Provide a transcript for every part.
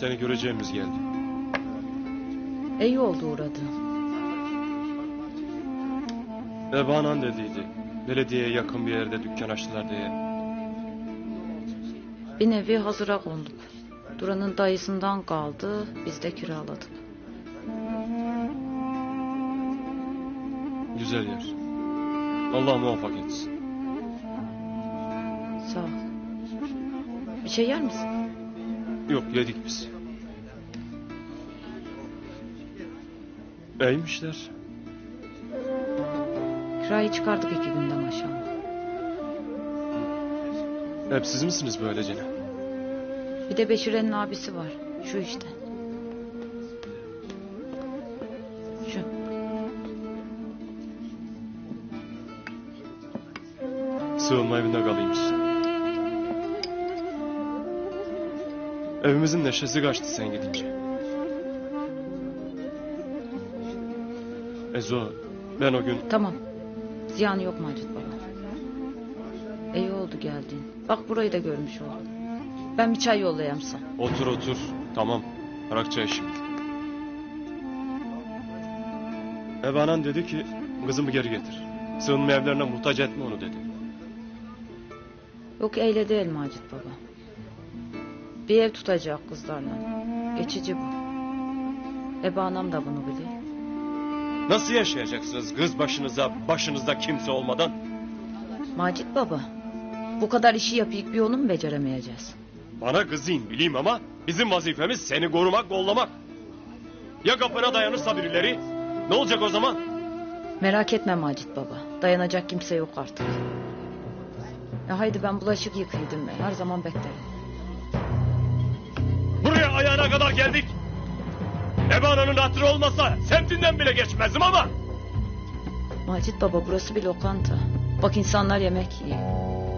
Seni göreceğimiz geldi. İyi oldu uğradı. Ebanan dediydi. Belediyeye yakın bir yerde dükkan açtılar diye. Bir nevi hazıra konduk. Duran'ın dayısından kaldı, biz de kiraladık. Güzel yer. Allah muvaffak etsin. Sağ ol. Bir şey yer misin? Yok yedik biz. İyiymişler. Kirayı çıkardık iki günde maşallah. Hep siz misiniz böylece? Bir de Beşire'nin abisi var. Şu işte. Şu. Sığınma evinde kalayım Evimizin neşesi kaçtı sen gidince. Ezo, ben o gün Tamam. Ziyanı yok Macit baba. İyi oldu geldiğin. Bak burayı da görmüş oldum. Ben bir çay yollayayım sana. otur otur. Tamam, bırak çay şimdi. Ebanan dedi ki, kızımı geri getir. Sığınma evlerine muhtaç etme onu dedi. Yok eyle değil Macit baba. Bir ev tutacak kızlarla. Geçici bu. Ebe anam da bunu biliyor. Nasıl yaşayacaksınız kız başınıza, başınızda kimse olmadan? Macit baba. Bu kadar işi yapıp bir onu mu beceremeyeceğiz? Bana kızayım bileyim ama bizim vazifemiz seni korumak, kollamak. Ya kapına dayanırsa birileri? Ne olacak o zaman? Merak etme Macit baba. Dayanacak kimse yok artık. Ya haydi ben bulaşık yıkaydım. Her zaman beklerim. Ayağına kadar geldik. Ebana'nın hatırı olmasa semtinden bile geçmezdim ama. Macit baba burası bir lokanta. Bak insanlar yemek yiyor.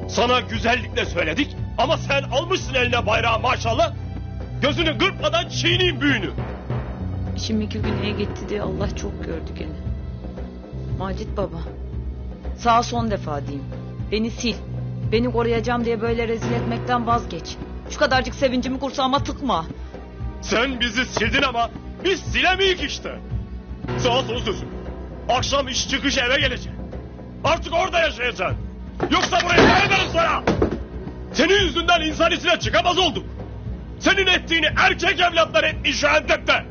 Sana güzellikle söyledik ama sen almışsın eline bayrağı maşallah. Gözünü kırpmadan çiğneyim büyünü. İşim iki güneye gitti diye Allah çok gördü gene. Macit baba. Sağ son defa diyeyim. Beni sil. Beni koruyacağım diye böyle rezil etmekten vazgeç. Şu kadarcık sevincimi kursağıma tıkma. Sen bizi sildin ama biz silemeyik işte. Sağ son sözüm. Akşam iş çıkışı eve geleceksin. Artık orada yaşayacaksın. Yoksa buraya gelmedim sana. Senin yüzünden insan içine çıkamaz olduk. Senin ettiğini erkek evlatlar etmiş şu Antep'te.